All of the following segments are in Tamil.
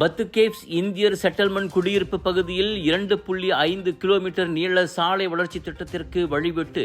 பத்து கேவ்ஸ் இந்தியர் செட்டில்மெண்ட் குடியிருப்பு பகுதியில் இரண்டு புள்ளி ஐந்து கிலோமீட்டர் நீள சாலை வளர்ச்சி திட்டத்திற்கு வழிவிட்டு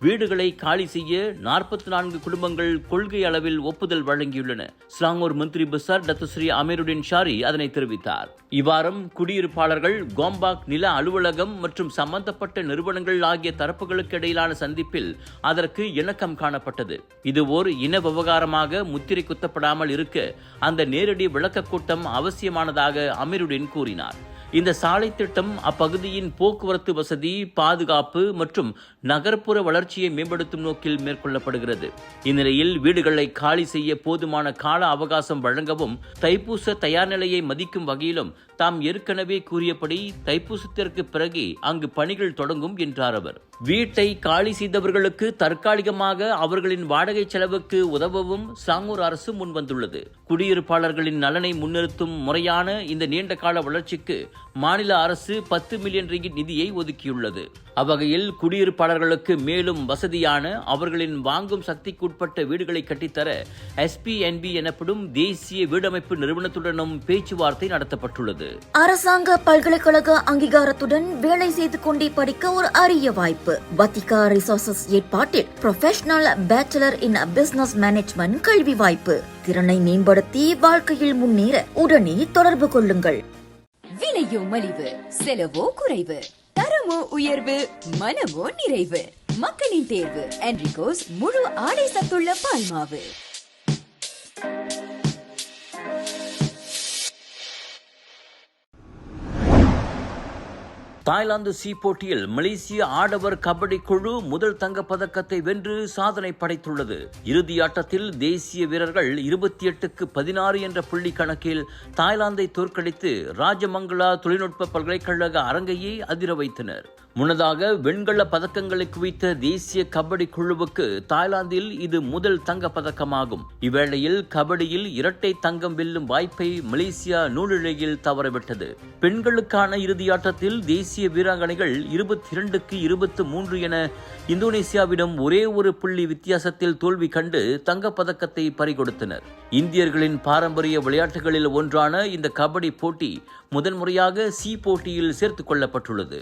வீடுகளை காலி செய்ய நாற்பத்தி நான்கு குடும்பங்கள் கொள்கை அளவில் ஒப்புதல் வழங்கியுள்ளன. ஸ்லாங்கூர் மந்திரி பசார் டத்துஸ்ரீ அமீருடின் ஷாரி அதனை தெரிவித்தார். இவ்வாறும் குடியிருப்பாளர்கள் கோம்பாக் நில அலுவலகம் மற்றும் சம்பந்தப்பட்ட நிறுவனங்கள் ஆகிய தரப்புகளுக்கு இடையிலான சந்திப்பில் அதற்கு இணக்கம் காணப்பட்டது. இது ஓர் இன விவகாரமாக முத்திரை குத்தப்படாமல் இருக்க அந்த நேரடி விளக்கக் கூட்டம் அவசியமானதாக அமீருடின் கூறினார். இந்த சாலை திட்டம் அப்பகுதியின் போக்குவரத்து வசதி பாதுகாப்பு மற்றும் நகர்ப்புற வளர்ச்சியை மேம்படுத்தும் நோக்கில் மேற்கொள்ளப்படுகிறது. இந்நிலையில் வீடுகளை காலி செய்ய போதுமான கால அவகாசம் வழங்கவும் தைப்பூச தயார் நிலையை மதிக்கும் வகையிலும் தாம் ஏற்கனவே கூறியபடி தைப்பூசத்திற்கு பிறகு அங்கு பணிகள் தொடங்கும் என்றார் அவர். வீட்டை காலி செய்தவர்களுக்கு தற்காலிகமாக அவர்களின் வாடகை செலவுக்கு உதவவும் சாங்கூர் அரசு முன்வந்துள்ளது. குடியிருப்பாளர்களின் நலனை முன்னிறுத்தும் முறையான இந்த நீண்ட கால வளர்ச்சிக்கு மாநில அரசு பத்து மில்லியன் ரிங்கிட் நிதியை ஒதுக்கியுள்ளது. அவ்வகையில் குடியிருப்பாளர்களுக்கு மேலும் வசதியான அவர்களின் வாங்கும் சக்திக்குட்பட்ட வீடுகளை கட்டித்தர எஸ்பிஎன்பி எனப்படும் தேசிய வீடமைப்பு நிறுவனத்துடனும் பேச்சுவார்த்தை நடத்தப்பட்டுள்ளது. அரசாங்க பல்கலைக்கழக அங்கீகாரத்துடன் வேலை செய்து கொண்டே படிக்க ஒரு அரிய வாய்ப்பு. வத்திகா ரிசோர்சஸ் ஏற்பாட்டில் professional bachelor in business management கல்வி வாய்ப்பு. திறனை மேம்படுத்தி வாழ்க்கையில் முன்னேற உடனே தொடர்பு கொள்ளுங்கள். விலையோ மலிவு செலவோ குறைவு தரமோ உயர்வு மனமோ நிறைவு. மக்களின் தேர்வு என்ரிகோஸ் முழு ஆடை சத்துள்ள பால்மாவு. தாய்லாந்து சி போட்டியில் மலேசிய ஆடவர் கபடி குழு முதல் தங்கப்பதக்கத்தை வென்று சாதனை படைத்துள்ளது. இறுதி ஆட்டத்தில் தேசிய வீரர்கள் இருபத்தி எட்டுக்கு பதினாறு என்ற புள்ளி கணக்கில் தாய்லாந்தை தோற்கடித்து ராஜமங்களா தொழில்நுட்ப பல்கலைக்கழக அரங்கையை அதிர வைத்தனர். முன்னதாக வெண்கல பதக்கங்களை குவித்த தேசிய கபடி குழுவுக்கு தாய்லாந்தில் இது முதல் தங்க பதக்கமாகும் இவ்வேளையில் கபடியில் இரட்டை தங்கம் வெல்லும் வாய்ப்பை மலேசியா நூலிழையில் தவறவிட்டது. பெண்களுக்கான இறுதியாட்டத்தில் தேசிய வீராங்கனைகள் இருபத்தி இரண்டுக்கு இருபத்து மூன்று என இந்தோனேசியாவிடம் ஒரே ஒரு புள்ளி வித்தியாசத்தில் தோல்வி கண்டு தங்கப்பதக்கத்தை பறிகொடுத்தனர். இந்தியர்களின் பாரம்பரிய விளையாட்டுகளில் ஒன்றான இந்த கபடி போட்டி முதன்முறையாக சி போட்டியில் சேர்த்துக் கொள்ளப்பட்டுள்ளது.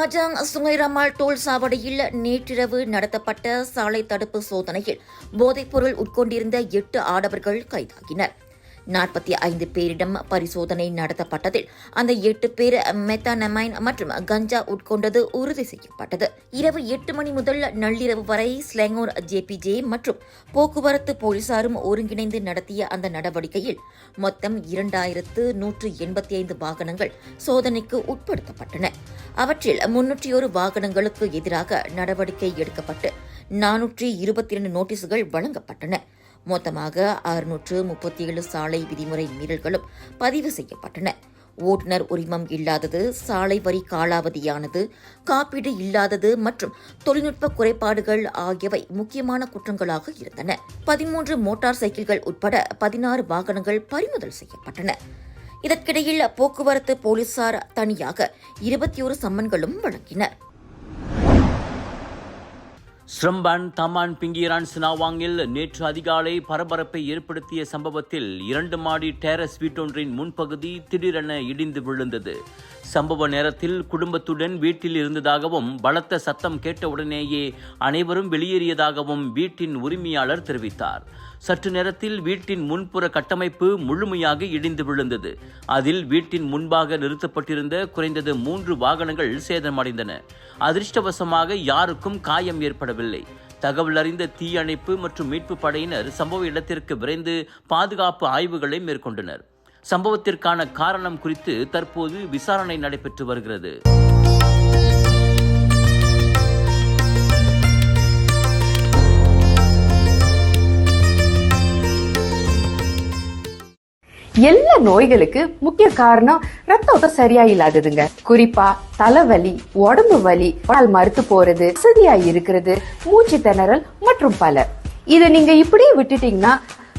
கஜாங் சுங்கைரமால் டோல் சாவடியில் நேற்றிரவு நடத்தப்பட்ட சாலை தடுப்பு சோதனையில் போதைப்பொருள் உட்கொண்டிருந்த எட்டு ஆடவர்கள் கைதாகினர். நாற்பத்தி ஐந்து பேரிடம் பரிசோதனை நடத்தப்பட்டதில் அந்த எட்டு பேர் மெத்தானமைன் மற்றும் கஞ்சா உட்கொண்டது உறுதி செய்யப்பட்டது. இரவு எட்டு மணி முதல் நள்ளிரவு வரை ஸ்லெங்கோர் ஜேபிஜே மற்றும் போக்குவரத்து போலீசாரும் ஒருங்கிணைந்து நடத்திய அந்த நடவடிக்கையில் மொத்தம் இரண்டாயிரத்து நூற்று எண்பத்தி ஐந்து வாகனங்கள் சோதனைக்கு உட்படுத்தப்பட்டன. அவற்றில் முன்னூற்றி ஒரு வாகனங்களுக்கு எதிராக நடவடிக்கை எடுக்கப்பட்டு நானூற்றி இருபத்தி இரண்டு நோட்டீஸ்கள் வழங்கப்பட்டன. மொத்தமாக அறுநூற்று முப்பத்தி ஏழு சாலை விதிமுறை மீறல்களும் பதிவு செய்யப்பட்டன. ஓட்டுநர் உரிமம் இல்லாதது சாலை வரி காலாவதியானது காப்பீடு இல்லாதது மற்றும் தொழில்நுட்ப குறைபாடுகள் ஆகியவை முக்கியமான குற்றங்களாக இருந்தன. பதிமூன்று மோட்டார் சைக்கிள்கள் உட்பட பதினாறு வாகனங்கள் பறிமுதல் செய்யப்பட்டன. இதற்கிடையில் போக்குவரத்து போலீசார் தனியாக இருபத்தி ஒரு சம்மன்களும் வழங்கினர். ஸ்ரம்பான் தமான் பிங்கிரான் சினாவாங்கில் நேற்று அதிகாலை பரபரப்பை ஏற்படுத்திய சம்பவத்தில் இரண்டு மாடி டேரஸ் வீட்டொன்றின் முன்பகுதி திடீரென இடிந்து விழுந்தது. சம்பவ நேரத்தில் குடும்பத்துடன் வீட்டில் இருந்ததாகவும் பலத்த சத்தம் கேட்டவுடனேயே அனைவரும் வெளியேறியதாகவும் வீட்டின் உரிமையாளர் தெரிவித்தார். சற்று நேரத்தில் வீட்டின் முன்புற கட்டமைப்பு முழுமையாக இடிந்து விழுந்தது. அதில் வீட்டின் முன்பாக நிறுத்தப்பட்டிருந்த குறைந்தது மூன்று வாகனங்கள் சேதமடைந்தன. அதிர்ஷ்டவசமாக யாருக்கும் காயம் ஏற்படவில்லை. தகவல் அறிந்த தீயணைப்பு மற்றும் மீட்பு படையினர் சம்பவ இடத்திற்கு விரைந்து பாதுகாப்பு ஆய்வுகளை மேற்கொண்டனர். சம்பவத்திற்கான காரணம் குறித்து தற்போது விசாரணை நடைபெற்று வருகிறது. எல்லா நோய்களுக்கு முக்கிய காரணம் ரத்த ஓட்டம் சரியா இல்லாததுங்க குறிப்பா தலைவலி உடம்பு வலி உடல் மறுத்து போறது வசதியா இருக்கிறது மூச்சு திணறல் மற்றும் பல. இதை நீங்க இப்படியே விட்டுட்டீங்கன்னா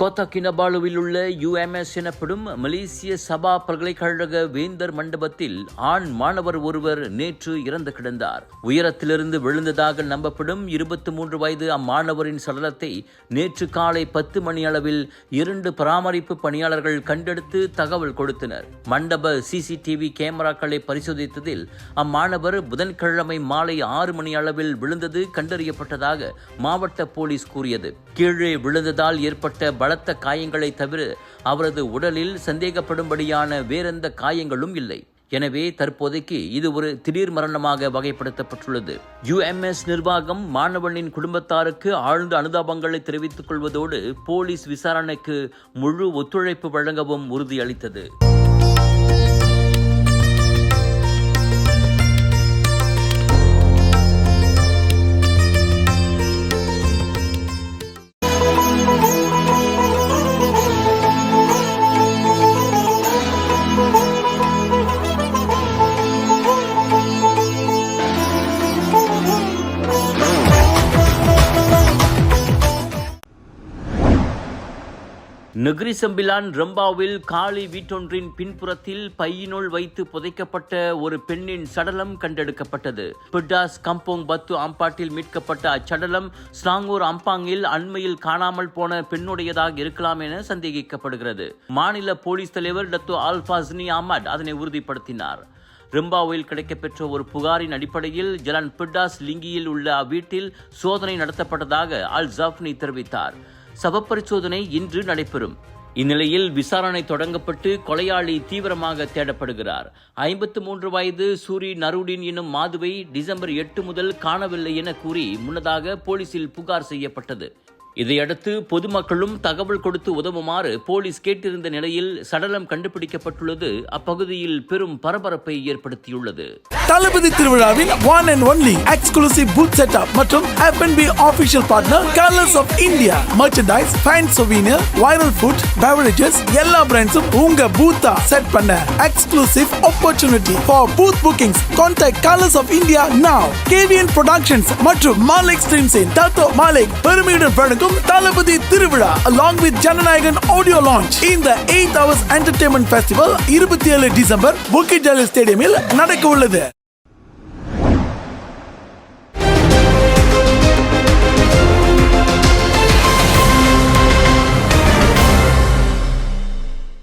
கோத்தா கினபாலுவில் உள்ள யுஎம்எஸ் எனப்படும் மலேசிய சபா பல்கலைக்கழக வேந்தர் மண்டபத்தில் ஆண் மாணவர் ஒருவர் நேற்று இறந்து கிடந்தார். உயரத்திலிருந்து விழுந்ததாக நம்பப்படும் இருபத்தி மூன்று வயது அம்மாணவரின் சடலத்தை நேற்று காலை பத்து மணி அளவில் இரண்டு பராமரிப்பு பணியாளர்கள் கண்டெடுத்து தகவல் கொடுத்தனர். மண்டப சிசிடிவி கேமராக்களை பரிசோதித்ததில் அம்மாணவர் புதன்கிழமை மாலை ஆறு மணி அளவில் விழுந்தது கண்டறியப்பட்டதாக மாவட்ட போலீஸ் கூறியது. கீழே விழுந்ததால் ஏற்பட்ட பலத்த காயங்களை தவிர அவரது உடலில் சந்தேகப்படும்படியான வேறெந்த காயங்களும் இல்லை. எனவே தற்போதைக்கு இது ஒரு திடீர் மரணமாக வகைப்படுத்தப்பட்டுள்ளது. யுஎம்எஸ் நிர்வாகம் மாணவனின் குடும்பத்தாருக்கு ஆழ்ந்த அனுதாபங்களை தெரிவித்துக் கொள்வதோடு போலீஸ் விசாரணைக்கு முழு ஒத்துழைப்பு வழங்கவும் உறுதியளித்தது. நெகிரிசம்பிலான் ரம்பாவில் காலி வீட்டொன்றின் பின்புறத்தில் பையினுள் வைத்து புதைக்கப்பட்ட ஒரு பெண்ணின் சடலம் கண்டெடுக்கப்பட்டது. பிட்டாஸ் கம்போங் பத்து அம்பாட்டில் மீட்கப்பட்ட அச்சடலம் ஸ்லாங்கூர் அம்பாங்கில் அண்மையில் காணாமல் போன பெண்ணுடையதாக இருக்கலாம் என சந்தேகிக்கப்படுகிறது. மாநில போலீஸ் தலைவர் டத்து ஆல்பாஸ்னி அஹமட் அதனை உறுதிப்படுத்தினார். ரிம்பாவில் கிடைக்கப்பெற்ற ஒரு புகாரின் அடிப்படையில் ஜலன் பிட்டாஸ் லிங்கியில் உள்ள அவ்வீட்டில் சோதனை நடத்தப்பட்டதாக அல் ஜாஃப்னி தெரிவித்தார். சவப்பரிசோதனை இன்று நடைபெறும். இந்நிலையில் விசாரணை தொடங்கப்பட்டு கொலையாளி தீவிரமாக தேடப்படுகிறார். ஐம்பத்து மூன்று வயது சூரி நருடின் எனும் மாதுவை டிசம்பர் எட்டு முதல் காணவில்லை என கூறி முன்னதாக போலீசில் புகார் செய்யப்பட்டது. இதையடுத்து பொதுமக்களும் தகவல் கொடுத்து உதவுமாறு போலீஸ் கேட்டிருந்த நிலையில் சடலம் கண்டுபிடிக்கப்பட்டுள்ளது. அப்பகுதியில் பெரும் பரபரப்பை ஏற்படுத்தியுள்ளது. தளபதி திருவிழாவின் one and only exclusive booth setup மற்றும் F&B official partner colours of India merchandise fan souvenir viral food beverages எல்லா பிராண்ட்ஸும் உங்க பூத்தா செட் பண்ண exclusive opportunity for booth bookings contact colours of India now KVN productions மற்றும் மாலிக் ஸ்ட்ரீம்ஸின் தத்தோ மாலிக் பெருமையுடன் வழங்கும் Thalapathy Thiruvizha along with Jananayagan audio launch இந்த எயிட் ஹவர்ஸ் என்டர்டைன்மெண்ட் ஃபெஸ்டிவல் இருபத்தி ஏழு டிசம்பர் புக்கிட் ஸ்டேடியமில் நடக்க உள்ளது